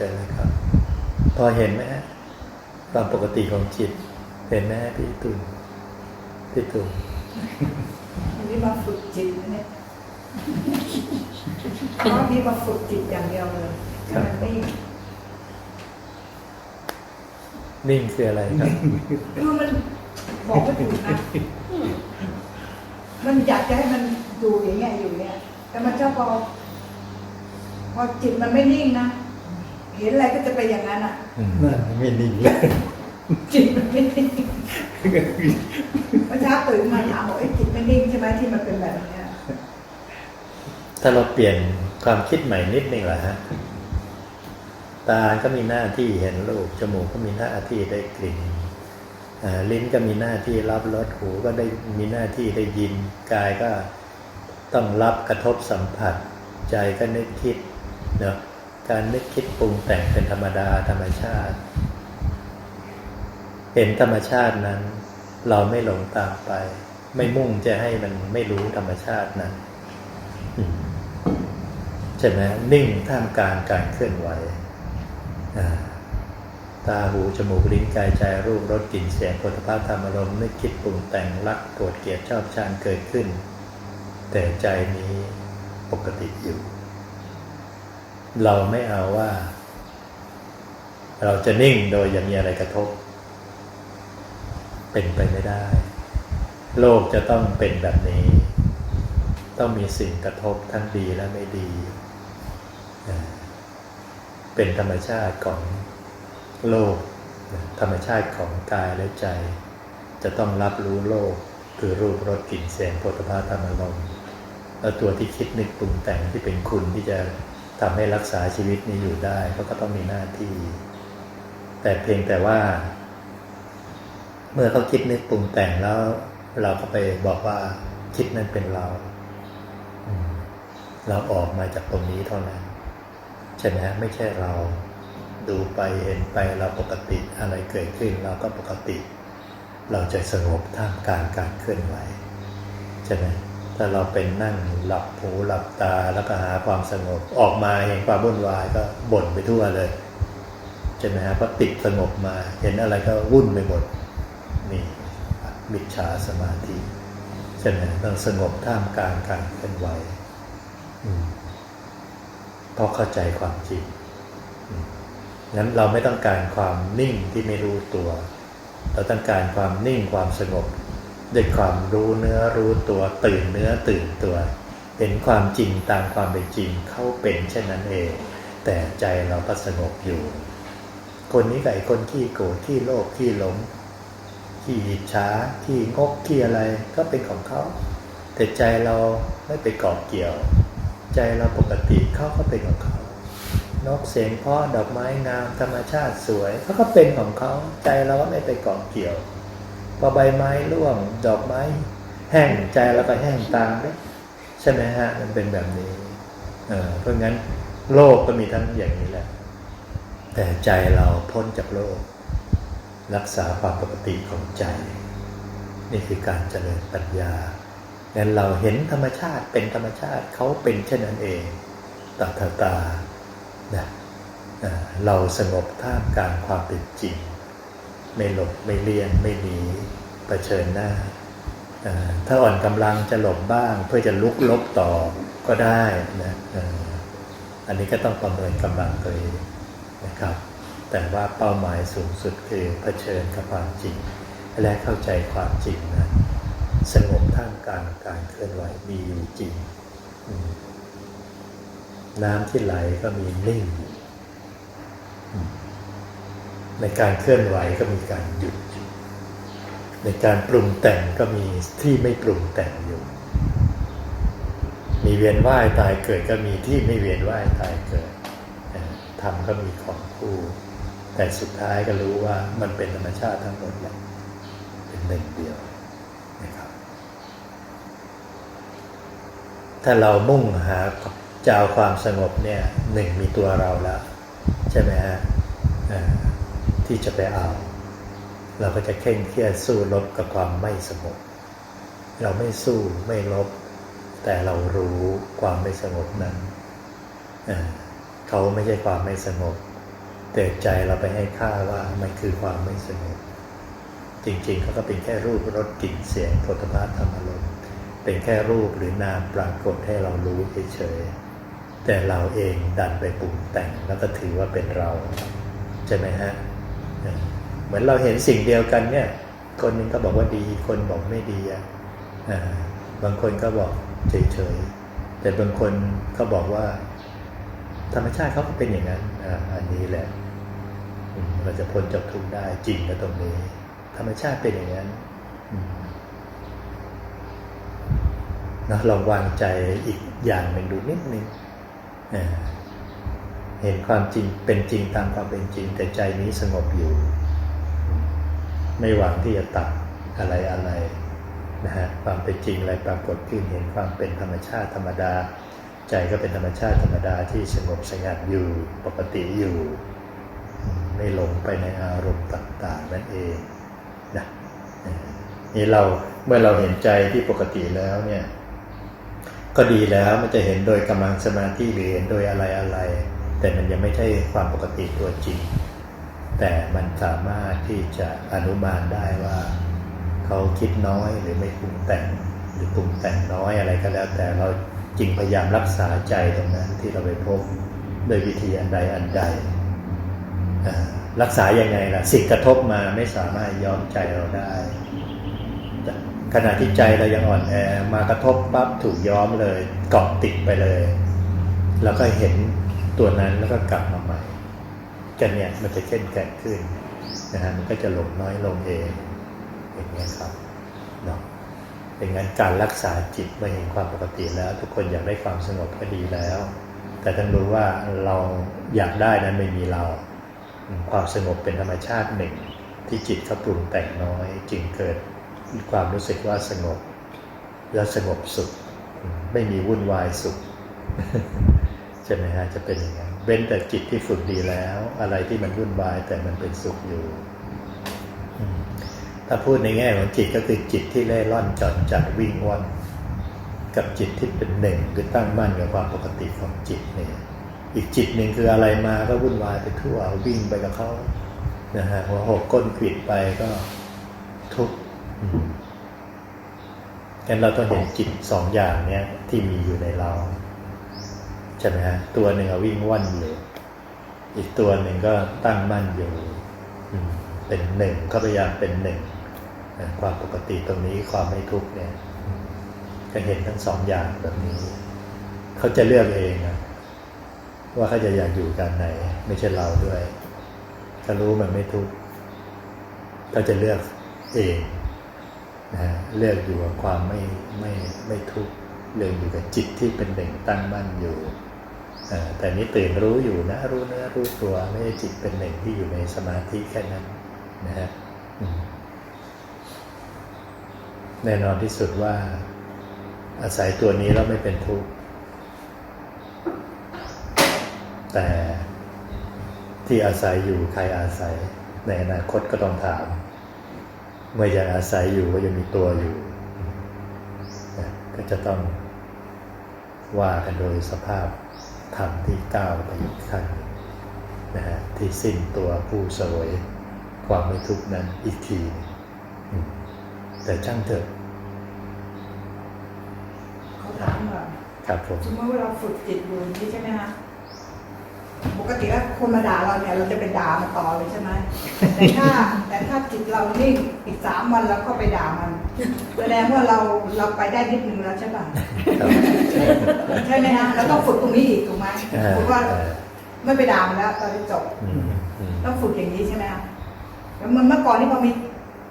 เชิญเลยครับ พอเห็นไหมฮะความปกติของจิต เห็นไหมฮะพี่ตุลพี่ตุลอันนี้มาฝึกจิตนะเนี่ยเพราะนี่มาฝึกจิตอย่างเดียวเลยให้มันไม่นิ่งคืออะไรครับคือมันบอกไม่ถูกนะ มันอยากจะให้มันอยู่อย่างเงี้ยอยู่อย่างเงี้ย แต่มันชอบพอพอจิตมันไม่นิ่งนะ เห็นอะไรก็จะไปอย่างนั้นอะอืมน่าไม่นิ่งเลยจิตมันไม่นิ่งเมื่อเช้าตื่นมาถามบอกไอ้ยจิตไม่นิ่งใช่ไหมที่มันเป็นแบบเนี้ยถ้าเราเปลี่ยนความคิดใหม่นิดนึงเหรอฮะตาก็มีหน้าที่เห็นรูปจมูกก็มีหน้าที่ได้กลิ่นอ่าลิ้นก็มีหน้าที่รับรสหูก็ได้มีหน้าที่ได้ยินกายก็ต้องรับกระทบสัมผัส ใจก็นึกคิดเนาะ การนึกคิดปรุงแต่งเป็นธรรมดาธรรมชาติ เห็นธรรมชาตินั้น เราไม่หลงตามไป ไม่มุ่งจะให้มันไม่รู้ธรรมชาตินั้นใช่ไหมนิ่งท่ามกลางการเคลื่อนไหวตาหูจมูกลิ้นกายใจรูปรสกลิ่นเสียงผลิภัณฑ์ธรรมอารมณ์นึกคิดปรุงแต่งรักโกรธเกลียดชอบชังเกิดขึ้น แต่ใจนี้ปกติอยู่ เราไม่เอาว่า เราจะนิ่งโดยอย่ามีอะไรกระทบ เป็นไปไม่ได้ โลกจะต้องเป็นแบบนี้ ต้องมีสิ่งกระทบทั้งดีและไม่ดี เป็นธรรมชาติของโลก ธรรมชาติของกายและใจ จะต้องรับรู้โลกคือรูปรสกลิ่นเสียงโผฏฐัพพะธรรมารมแล้วตัวที่คิดนึกปรุงแต่งที่เป็นคุณที่จะ ทำให้รักษาชีวิตนี้อยู่ได้เขาก็ต้องมีหน้าที่ แต่เพียงแต่ว่า เมื่อเขาคิดนึกปรุงแต่งแล้ว เราก็ไปบอกว่าคิดนั้นเป็นเรา เราออกมาจากตรงนี้เท่านั้นใช่ไหมฮะไม่ใช่เราดูไปเห็นไปเราปกติอะไรเกิดขึ้นเราก็ปกติ เราจะสงบท่ามกลางการเคลื่อนไหวใช่ไหม ถ้าเราเป็นนั่งหลับหูหลับตาแล้วก็หาความสงบ ออกมาเห็นความวุ่นวายก็บ่นไปทั่วเลยใช่ไหมฮะเพราะติดสงบมา เห็นอะไรก็วุ่นไปหมดนี่มิจฉาสมาธิใช่ไหมต้องสงบท่ามกลางการเคลื่อนไหวเพราะเข้าใจความจริงงั้นเราไม่ต้องการความนิ่งที่ไม่รู้ตัว เราต้องการความนิ่งความสงบ ด้วยความรู้เนื้อรู้ตัวตื่นเนื้อตื่นตัว เห็นความจริงตามความเป็นจริงเขาเป็นเช่นนั้นเอง แต่ใจเราก็สงบอยู่ คนนี้กับไอ้คนขี้โกรธขี้โลภขี้หลงขี้อิจฉาขี้งกขี้อะไรก็เป็นของเขาแต่ใจเราไม่ไปเกาะเกี่ยว ใจเราปกติเขาก็เป็นของเขานกเสียงเพราะดอกไม้งามธรรมชาติสวยเขาก็เป็นของเขาใจเราก็ไม่ไปเกาะเกี่ยว พอใบไม้ร่วงดอกไม้ แห้งใจเราก็แห้งตามด้ยใช่ไหมฮะมันเป็นแบบนี้เออเพราะงั้นโลกก็มีทั้งอย่างนี้แหละ แต่ใจเราพ้นจากโลก รักษาความปกติของใจ นี่คือการเจริญปัญญางั้นเราเห็นธรรมชาติเป็นธรรมชาติเขาเป็นเช่นนั้นเองตาตาตานะอ่าเราสงบท่ามกลางความเป็นจริง ไม่หลบไม่เลี่ยงไม่หนีเผชิญหน้า ถ้าอ่อนกำลังจะหลบบ้าง เพื่อจะลุกลบต่อก็ได้นะอันนี้ก็ต้องประเมินกำลังตัวเองนะครับ แต่ว่าเป้าหมายสูงสุดคือเผชิญกับความจริง และเข้าใจความจริงนะสงบท่ามกลางการเคลื่อนไหวมีอยู่จริง น้ำที่ไหลก็มีนิ่ง ในการเคลื่อนไหวก็มีการหยุด ในการปรุงแต่งก็มีที่ไม่ปรุงแต่งอยู่ มีเวียนว่ายตายเกิดก็มีที่ไม่เวียนว่ายตายเกิดอ่าธรรมก็มีของคู่ แต่สุดท้ายก็รู้ว่ามันเป็นธรรมชาติทั้งหมดแหละเป็นหนึ่งเดียวนะครับถ้าเรามุ่งหาจะเอาความสงบเนี่ยหนึ่งมีตัวเราแล้ว ใช่ไหมฮะอ่า ที่จะไปเอา เราก็จะเข่งเครียดสู้รบกับความไม่สงบเราไม่สู้ไม่ลบ แต่เรารู้ความไม่สงบนั้นเขาไม่ใช่ความไม่สงบแต่ใจเราไปให้ค่าว่ามันคือความไม่สงบจริงๆเขาก็เป็นแค่รูปรสกลิ่นเสียงโผฏฐะธรรมารมณ์เป็นแค่รูปหรือนามปรากฏให้เรารู้เฉยๆแต่เราเองดันไปปรุงแต่งแล้วก็ถือว่าเป็นเรา ใช่ไหมฮะ เหมือนเราเห็นสิ่งเดียวกันเนี่ย คนหนึงก็บอกว่าดี คนบอกไม่ดีอะบางคนก็บอกเฉยๆ แต่บางคนก็บอกว่า ธรรมชาติเขาก็เป็นอย่างนั้นอ,อันนี้แหละเราจะพ้นจากทุกข์ได้จริงก็ตรงนี้ ธรรมชาติเป็นอย่างนั้นนะลองวางใจอีกอย่างหนึ่งดูนิดนึงอ่า เห็นความจริงเป็นจริงตามความเป็นจริง แต่ใจนี้สงบอยู่ ไม่หวังที่จะตัดอะไรอะไรนะฮะความเป็นจริงอะไรปรากฏขึ้นเห็นความเป็นธรรมชาติธรรมดา ใจก็เป็นธรรมชาติธรรมดาที่สงบสงัดอยู่ปกติอยู่ ไม่หลงไปในอารมณ์ต่างๆนั่นเองนะนี่เราเมื่อเราเห็นใจที่ปกติแล้วเนี่ยก็ดีแล้วมันจะเห็นโดยกำลังสมาธิหรือเห็นโดยอะไรอะไร แต่มันยังไม่ใช่ความปกติตัวจริง แต่มันสามารถที่จะอนุมานได้ว่า เขาคิดน้อยหรือไม่ปรุงแต่งหรือปรุงแต่งน้อยอะไรก็แล้ว แต่เราจริงพยายามรักษาใจตรงนั้นที่เราไปพบโดยวิธีอันใดอันใด รักษายังไงล่ะ สิ่งกระทบมาไม่สามารถย้อมใจเราได้ขณะที่ใจเรายังอ่อนแอมากระทบปั๊บถูกย้อมเลยเกาะติดไปเลย แล้วก็เห็น ตัวนั้นแล้วก็กลับมาใหม่กันเนี่ยมันจะเข้มแข็งขึ้นนะฮะมันก็จะหลงน้อยลงเองอย่างเงี้ยครับเนาะเป็นงั้นการรักษาจิตเมื่อเห็นความปกติแล้ว ทุกคนอยากได้ความสงบก็ดีแล้ว แต่ต้องรู้ว่าเราอยากได้นั้นไม่มีเรา ความสงบเป็นธรรมชาติหนึ่ง ที่จิตเขาปรุงแต่งน้อย จึงเกิดความรู้สึกว่าสงบ แล้วสงบสุข ไม่มีวุ่นวายสุข ใช่ไหมฮะจะเป็นอย่างนั้นเว้นแต่จิตที่ฝึกดีแล้ว อะไรที่มันวุ่นวายแต่มันเป็นสุขอยู่ ถ้าพูดในแง่ของจิตก็คือจิตที่เล่ร่อนจอดจัดวิ่งว่อนกับจิตที่เป็นหนึ่งคือตั้งมั่นกับความปกติของจิตเนี่ยอีกจิตหนึ่งคืออะไรมาก็วุ่นวายไปทั่ววิ่งไปกับเขานะฮะหัวหกก้นขิดไปก็ทุกข์งั้นเราต้องเห็นจิตสองอย่างเนี้ยที่มีอยู่ในเรา ใช่ไหมฮะตัวหนึ่งวิ่งว่อนอยู่อีกตัวหนึ่งก็ตั้งมั่นอยู่เป็นหนึ่งก็พยายามเป็นหนึ่งความปกติตรงนี้ความไม่ทุกข์เนี่ยอืมก็เห็นทั้งสองอย่างแบบนี้ เขาจะเลือกเองนะว่าเขาจะอยากอยู่กันไหน ไม่ใช่เราด้วยเขารู้มันไม่ทุกข์เขาจะเลือกเองนะฮะเลือกอยู่กับความไม่ไม่ไม่ทุกข์เลือกอยู่กับจิตที่เป็นหนึ่งตั้งมั่นอยู่ แต่นี้ตื่นรู้อยู่นะ รู้เนื้อรู้ตัวไม่ใช่จิตเป็นหนึ่งที่อยู่ในสมาธิแค่นั้นนะฮะแน่นอนที่สุดว่า อาศัยตัวนี้แล้วไม่เป็นทุกข์แต่ที่อาศัยอยู่ใครอาศัย ในอนาคตก็ต้องถาม เมื่อยังอาศัยอยู่ก็ยังมีตัวอยู่นะก็จะต้องว่ากันโดยสภาพ ธรรมที่ก้าวไปอีกขั้นหนึ่งนะฮะที่สิ้นตัวผู้เสวย ความไม่ทุกข์นั้นอีกทีหนึ่งอืมแต่ช่างเถอะเขาถามว่าครับผมสมมติว่าเราฝึกจิตอยู่อย่างนี้ใช่ไหมคะปกติแล้วคนมาด่าเราเนี่ยเราจะไปด่ามันต่อเลยใช่ไหมแต่ถ้าแต่ถ้าจิตเรานิ่งอีกสามวันเราก็ไปด่ามัน แสดงว่าเราเราไปได้นิดนึงแล้วใช่ป่ะครับใช่ไหมฮะเราต้องฝึกตรงนี้อีกถูกไหมอ่าฝึกว่าอ่าไม่ไปด่ามันแล้วตอนนี้จบอืมอืมต้องฝึกอย่างนี้ใช่ไหมคะแล้วมันเมื่อก่อนนี่พอมี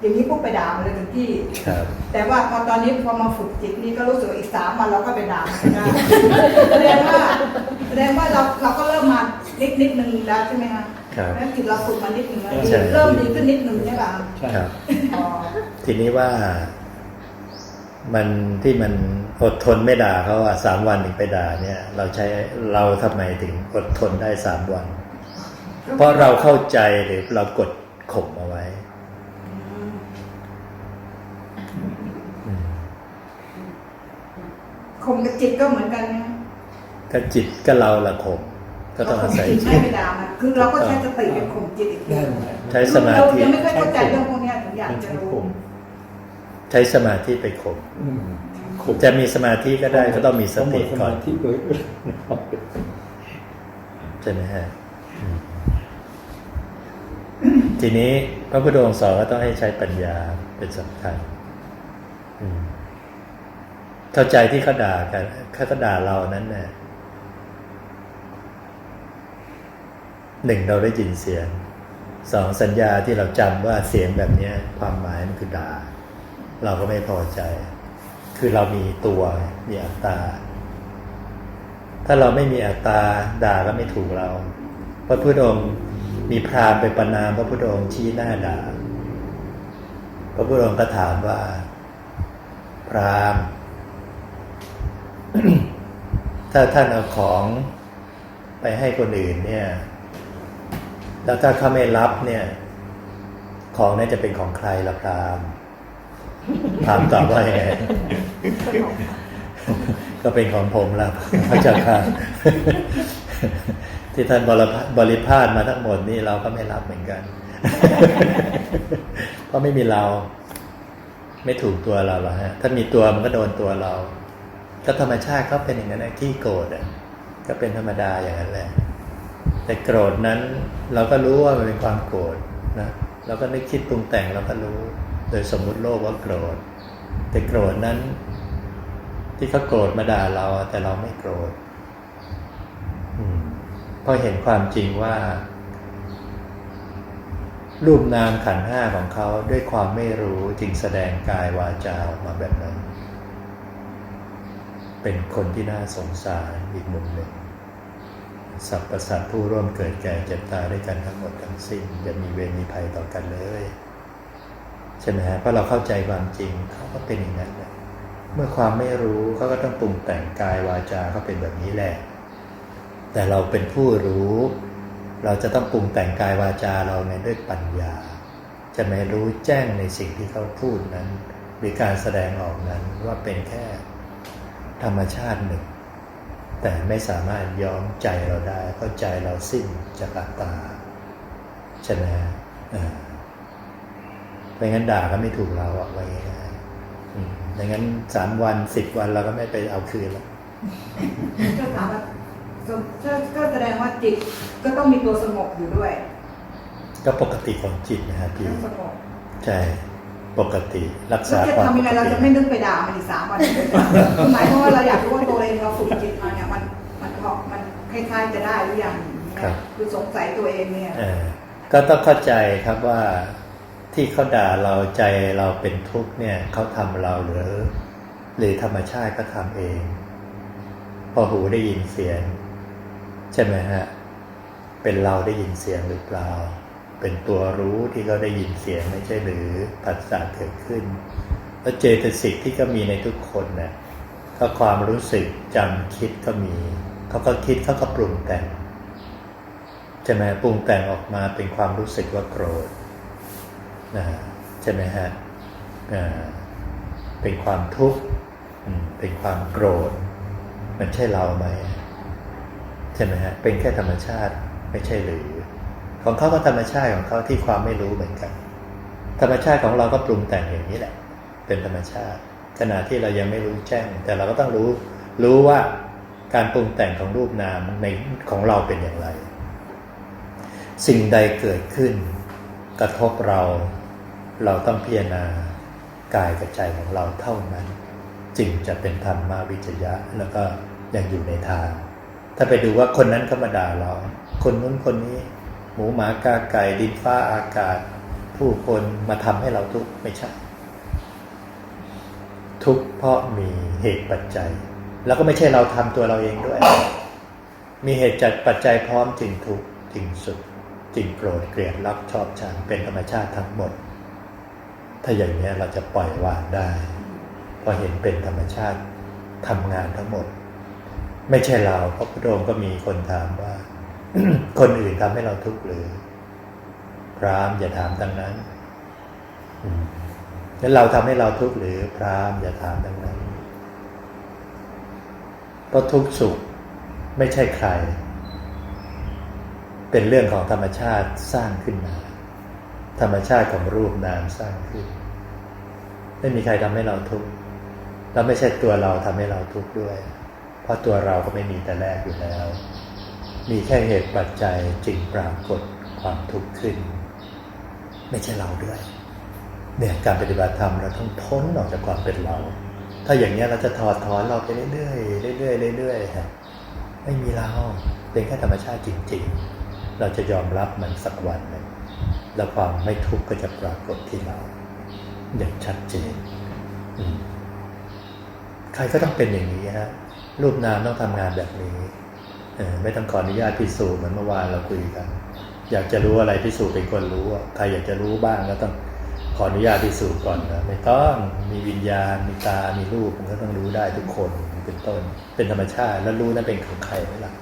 อย่างนี้ปุ๊บไปด่ามันเลยทันที่ครับแต่ว่าพอตอนนี้พอมาฝึกจิตนี่ก็รู้สึกว่าอีกสามวันเราก็ไปด่ามันได้แสดงว่าแสดงว่าเราเราก็เริ่มมานิดนิดนึงแล้วใช่ไหมคะ ครับ แล้วจิตเราฝึกมานิดนึงแล้วใช่ เริ่มดีขึ้นนิดนึงใช่ป่ะใช่ครับ อ๋อทีนี้ว่า มันที่มันอดทนไม่ด่าเขาอะสามวันถึงไปด่าเนี่ย เราใช้เราทำไมถึงอดทนได้สามวัน เพราะเราเข้าใจหรือเรากดข่มเอาไว้อืมอืมข่มกับจิตก็เหมือนกันนะก็จิตก็เราละข่ม ก็ต้องอาศัยจิตจิไม่ตไปด่ามันคือเราก็ใช้สติเป็นข่มจิตอีกทีนั่นแหละใช้สมาเราธิยังไม่ค่อยเข้าใจเรื่องพวกเนี้ยถึงอยากมันจะใช้รู้ข่มใช้สมาธิไปข่มอืมข่มจะมีสมาธิก็ได้ก็ต้องมีสติสก่อมานธิเกิดใช่ไหมฮะอืมทีนี้พระพุทธองค์สอนว่าต้องให้ใช้ปัญญาเป็นสำคัญอืมเข้าใจที่เขาด่ากันเขาก็ด่าเรานั้นเนี่ย หนึ่งเราได้ยินเสียงสองสัญญาที่เราจำว่าเสียงแบบนี้ความหมายมันคือด่า เราก็ไม่พอใจ คือเรามีตัวมีอัตตา ถ้าเราไม่มีอัตตาด่าก็ไม่ถูกเรา พระพุทธองค์มีพราหมณ์ไปประนามพระพุทธองค์ชี้หน้าด่า พระพุทธองค์ก็ถามว่า พราหมณ์ ถ้าท่านเอาของไปให้คนอื่นเนี่ย แล้วถ้าเขาไม่รับเนี่ย ของนั้นจะเป็นของใครล่ะพราหมณ์พราหมณ์ตอบว่าไงก็เป็นของผมล้วพระเจ้าค่ะที่ท่านบริพาทมาทั้งหมดนี่เราก็ไม่รับเหมือนกัน เพราะไม่มีเรา ไม่ถูกตัวเราหรอกฮะ ถ้ามีตัวมันก็โดนตัวเรา ก็ธรรมชาติเขาเป็นอย่างนั้นนะขี้โกรธอะ ก็เป็นธรรมดาอย่างนั้นแหละ แต่โกรธนั้นเราก็รู้ว่ามันเป็นความโกรธนะเราก็นึกคิดปรุงแต่งเราก็รู้ โดยสมมุติโลกว่าโกรธ แต่โกรธนั้น ที่เขาโกรธมาด่าเรา แต่เราไม่โกรธเพราะเห็นความจริงว่า รูปนามขันห้าของเขาด้วยความไม่รู้จึงแสดงกายวาจาออกมาแบบนั้น เป็นคนที่น่าสงสารอีกมุมหนึ่ง สรรพสัตว์ผู้ร่วมเกิดแก่เจ็บตายด้วยกันทั้งหมดทั้งสิ้นจะมีเวรมีภัยต่อกันเลยใช่ไหมฮะเพราะเราเข้าใจความจริงเขาก็เป็นอย่างนั้นแหละเมื่อความไม่รู้เขาก็ต้องปรุงแต่งกายวาจาเขาเป็นแบบนี้แหละ แต่เราเป็นผู้รู้ เราจะต้องปรุงแต่งกายวาจาเราในด้วยปัญญา จะไม่รู้แจ้งในสิ่งที่เขาพูดนั้น หรือการแสดงออกนั้นว่าเป็นแค่ธรรมชาติหนึ่ง แต่ไม่สามารถย้อมใจเราได้เพราะใจเราสิ้นจากอัตตาใช่ไหมฮะอ่าไม่งั้นด่าก็ไม่ถูกเราอะไว้ง่ายๆอืมไม่งั้นสามวันสิบวันเราก็ไม่ไปเอาคืนแล้วก็ถามว่าสมก็แสดงว่าจิตก็ต้องมีตัวสงบอยู่ด้วย ก็ปกติของจิตนะฮะพี่ต้องสงบใช่ปกติรักเราษาจะความทำปยังไงกเราติจะไม่นึกไปด่ามันอีกสามวันเลยคือหมายความว่าเราอยากรู้ว่าตัวเองเราฝึกจิต ล้ายๆจะได้หรือยังเนี่ยคือสงสัยตัวเองเนี่ยเออก็ต้องเข้าใจครับว่าที่เขาด่าเราใจเราเป็นทุกข์เนี่ยเขาทำเราหรือ หรือธรรมชาติก็ทำเอง พอหูได้ยินเสียง ใช่ไหมฮะเป็นเราได้ยินเสียงหรือเปล่า เป็นตัวรู้ที่เขาได้ยินเสียงไม่ใช่หรือผัสสะเกิดขึ้นแล้วเจตสิกที่ก็มีในทุกคนเนี่ยก็ความรู้สึกจำคิดก็มี เขาก็คิดเขาก็ปรุงแต่งใช่ไหมปรุงแต่งออกมาเป็นความรู้สึกว่าโกรธนะใช่ไหมฮะเป็นความทุกข์เป็นความโกรธ มันใช่เราไหมใช่ไหมฮะเป็นแค่ธรรมชาติไม่ใช่หรือ ของเขาก็ธรรมชาติของเขาที่ความไม่รู้เหมือนกัน ธรรมชาติของเราก็ปรุงแต่งอย่างนี้แหละ เป็นธรรมชาติ ขณะที่เรายังไม่รู้แจ้ง แต่เราก็ต้องรู้รู้ว่า การปรุงแต่งของรูปนามในของเราเป็นอย่างไร สิ่งใดเกิดขึ้น กระทบเรา เราต้องพิจารณากายกับใจของเราเท่านั้น จึงจะเป็นธรรมวิจยะแล้วก็ยังอยู่ในทาง ถ้าไปดูว่าคนนั้นเขามาด่าเรา คนนู้นคนนี้หมูหมากาไก่ดินฟ้าอากาศ ผู้คนมาทำให้เราทุกข์ไม่ใช่ทุกข์เพราะมีเหตุปัจจัย แล้วก็ไม่ใช่เราทำตัวเราเองด้วย มีเหตุจัดปัจจัยพร้อมจึงทุกข์จึงสุขจึงโกรธเกลียดรักชอบชังเป็นธรรมชาติทั้งหมด ถ้าอย่างนี้เราจะปล่อยวางได้พราะเห็นเป็นธรรมชาติทำงานทั้งหมด ไม่ใช่เราเพราะพระองค์ก็มีคนถามว่า คนอื่นทำให้เราทุกข์หรือ พรามอย่าถามดังนั้นอืมแล้วเราทำให้เราทุกข์หรือพรามอย่าถามดังนั้น เพราะทุกข์สุขไม่ใช่ใคร เป็นเรื่องของธรรมชาติสร้างขึ้นมา ธรรมชาติของรูปนามสร้างขึ้น ไม่มีใครทำให้เราทุกข์แล้วไม่ใช่ตัวเราทำให้เราทุกข์ด้วย เพราะตัวเราก็ไม่มีแต่แรกอยู่แล้ว มีแค่เหตุปัจจัยจึงปรากฏความทุกข์ขึ้น ไม่ใช่เราด้วยเนี่ยการปฏิบัติธรรมเราต้องพ้นออกจากความเป็นเรา ถ้าอย่างนี้ยเราจะถอดถอนเราไปเรื่อยๆเรื่อยๆเรื่อยๆฮะไม่มีเราเป็นแค่ธรรมชาติจริง ๆ เราจะยอมรับมันสักวันหนึ่งแล้วความไม่ทุกข์ก็จะปรากฏที่เราอย่างชัดเจนใครก็ต้องเป็นอย่างนี้ฮะรูปนามต้องทำงานแบบนี้ไม่ต้องขออนุญาตพิสูจน์เหมือนเมื่อวานเราคุยกัน อยากจะรู้อะไรพิสูจน์เป็นคนรู้ใครอยากจะรู้บ้างก็ต้อง ขออนุญาตพิสูจน์ก่อนนะไม่ต้องมีวิญญาณ มีตา มีรูปมันก็ต้องรู้ได้ทุกคนเป็นต้น เป็นธรรมชาติแล้วรู้นั้นเป็นของใครไหมล่ะ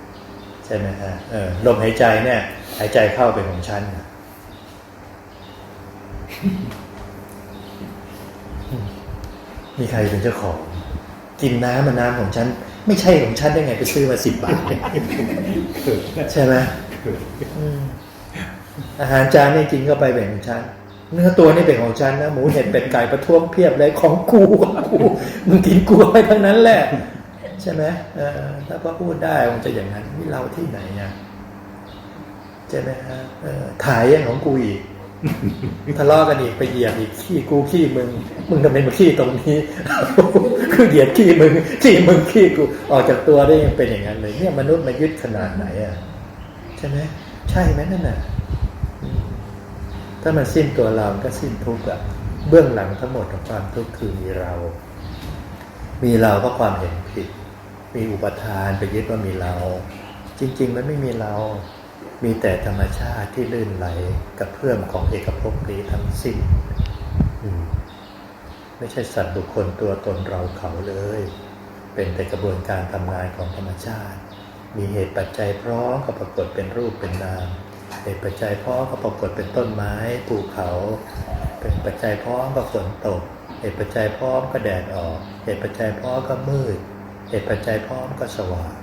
ใช่ไหมฮะเออลมหายใจเนี่ย หายใจเข้าเป็นของฉันนะมีใครเป็นเจ้าของ กินน้ำมันน้ำของฉัน ไม่ใช่ของฉันได้ไงไปซื้อมาสิบบาทใช่ไหมอืมอาหารจานนี่กินเข้าไปแบ่งของฉัน เนื้อตัวนี่เป็นของฉันนะหมูเห็ดเป็ดไก่ประท้วงเพียบเลยของกูของกูมึงกินกูไปทั้งนั้นแหละ ใช่ไหมเออถ้าพอพูดได้มันจะอย่างนั้นนี่เราที่ไหนอะใช่ไหมฮะเออถ่ายยังของกูอีกทะเลาะกันอีกไปเหยียบอีกขี้กูขี้มึง มึงทำไมมาขี้ตรงนี้ คือเหยียบขี้มึงขี้มึงขี้กูออกจากตัวได้ยังเป็นอย่างนั้นเลยเนี่ยมนุษย์มายึดขนาดไหนอะใช่ไหมใช่ไหมนั่นน่ะ ถ้ามันสิ้นตัวเราก็สิ้นทุกข์อะเบื้องหลังทั้งหมดของความทุกข์คือมีเรา มีเราก็ความเห็นผิด มีอุปทานไปยึดว่ามีเรา จริง ๆ มันไม่มีเรา มีแต่ธรรมชาติที่ลื่นไหลกับเพื่อมของเอกภพนี้ทั้งสิ้นไม่ใช่สัตว์บุคคลตัวตนเราเขาเลย เป็นแต่กระบวนการทำงานของธรรมชาติ มีเหตุปัจจัยพร้อมก็ปรากฏเป็นรูปเป็นนาม เหตุปัจจัยพร้อก็ปรากฏเป็นต้นไม้ภูเขา เป็นปัจจัยพร้อก็ฝนตกเหตุปัจจัยพร้อมก็แดดออกเหตุปัจจัยพร้อมก็มืดเหตุปัจจัยพร้อมก็สว่าง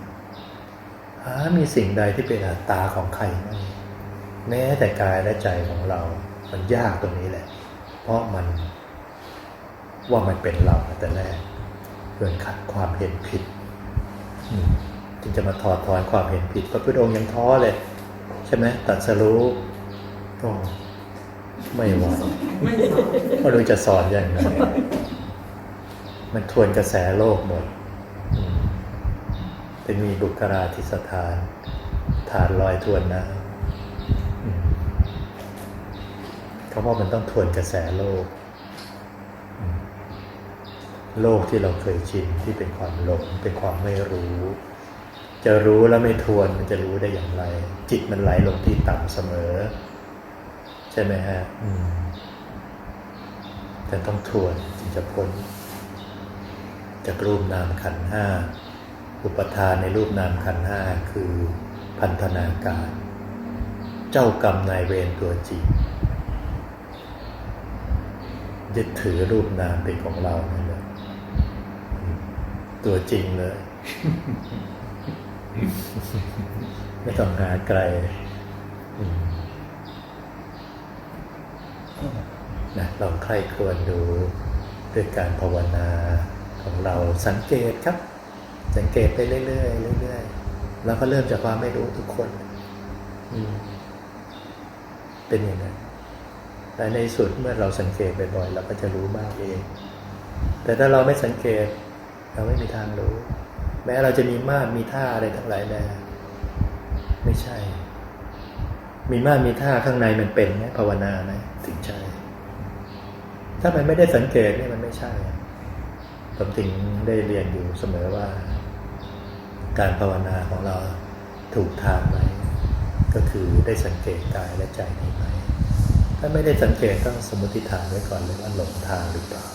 หามีสิ่งใดที่เป็นอัตตาของใครไม่มีแม้แต่กายและใจของเรา มันยากตรงนี้แหละ เพราะมันว่ามันเป็นเราแต่แรกเกินขัดความเห็นผิดจึงจะมาถอดถอนความเห็นผิดพระพุทธองค์ยังท้อเลย ช่ไหมตัดสรู้โอ้ไม่ไหวไม่รู้จะสอนอย่างไรมันทวนกระแสโลกหมดเป็นมีบุคลาธิสถาน ฐานลอยทวนน้ำอืมเขาว่ามันต้องทวนกระแสโลก โลกที่เราเคยชินที่เป็นความหลงเป็นความไม่รู้ จะรู้แล้วไม่ทวนมันจะรู้ได้อย่างไร จิตมันไหลลงที่ต่ำเสมอ ใช่ไหมฮะมแต่ต้องทวนจึงจะพ้นจากรูปนามขันห้าอุปทานในรูปนามขันห้าคือพันธนาการ เจ้ากรรมนายเวรตัวจริงยึดถือรูปนามเป็นของเรานั่นแหละอืมตัวจริงเลย ไม่ต้องหาไกลนะลองใครควรดูด้วยการภาวนาของเราสังเกตครับ สังเกตไปเรื่อยๆเรื่อยๆแล้วก็เริ่มจากความไม่รู้ทุกคนเป็นอย่างนั้นแต่ในสุดเมื่อเราสังเกตบ่อยๆเราก็จะรู้มากเอง แต่ถ้าเราไม่สังเกต เราไม่มีทางรู้ แม้เราจะมีมาดมีท่าอะไรทั้งหลายแหล่ไม่ใช่ มีมาดมีท่าข้างในมันเป็นไหมภาวนาไหมถึงใช่ ถ้ามันไม่ได้สังเกตนี่มันไม่ใช่ผมถึงได้เรียนอยู่เสมอว่า การภาวนาของเราถูกทางไหมก็คือได้สังเกตกายและใจนี้ไหมถ้าไม่ได้สังเกตต้องสมมติฐานไว้ก่อนเลยว่าหลงทางหรือเปล่า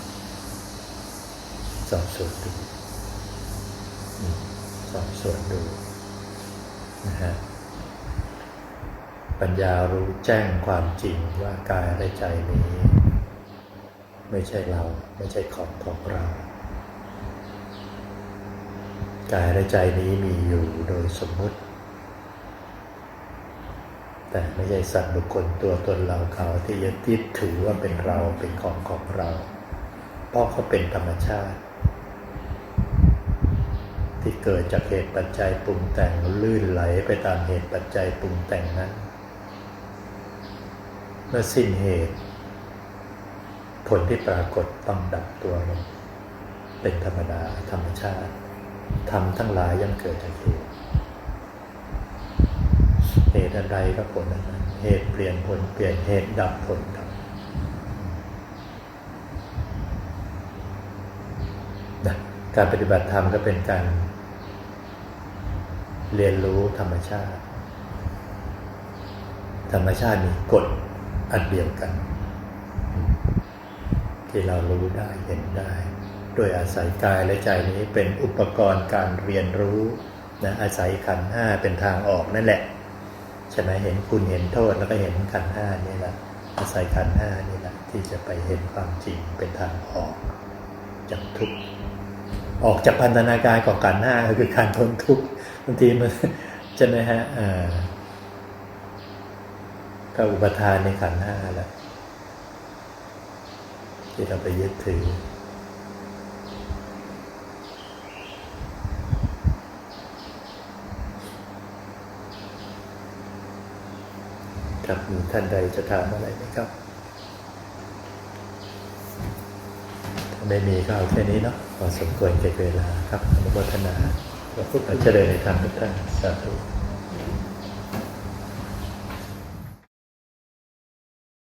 สอบสวนดู สอบสวนดูนะฮะปัญญารู้แจ้งความจริงว่ากายและใจนี้ ไม่ใช่เราไม่ใช่ของของเรา กายและใจนี้มีอยู่โดยสมมุติ แต่ไม่ใช่สัตว์บุคคลตัวตนเราเขาที่ยึดติดถือว่าเป็นเราเป็นของของเรา เพราะเขาเป็นธรรมชาติ ที่เกิดจากเหตุปัจจัยปรุงแต่งลื่นไหลไปตามเหตุปัจจัยปรุงแต่งนั้น เมื่อสิ้นเหตุ ผลที่ปรากฏต้องดับตัวลงเป็นธรรมดาธรรมชาติทำทั้งหลายย่อมเกิดจากเหตุ เหตุอะไรก็ผลนั้น เหตุเปลี่ยนผลเปลี่ยนเหตุดับผลดับนะ การปฏิบัติธรรมก็เป็นการ เรียนรู้ธรรมชาติ ธรรมชาติมีกฎอันเดียวกัน ที่เรารู้ได้เห็นได้ โดยอาศัยกายและใจนี้เป็นอุปกรณ์การเรียนรู้นะอาศัยขันธ์ห้าเป็นทางออกนั่นแหละใช่ไหมเห็นคุณเห็นโทษแล้วก็เห็นขันธ์ห้านี่แหละอาศัยขันธ์ห้านี่แหละที่จะไปเห็นความจริงเป็นทางออกจากทุกข์ ออกจากพันธนาการของขันห้าก็คือการพ้นทุกข์บางทีมันใช่ไหมฮะอ่าก็อุปทานในขันห้าแหละที่เราไปยึดถือ ครับท่านใดจะถามอะไรไหมครับ ไม่มีก็เอาแค่นี้เนาะพอสมควรเก็บเวลาครับอนุโมทนาพระพุทธเจริญในธรรมทุกท่านสาธุ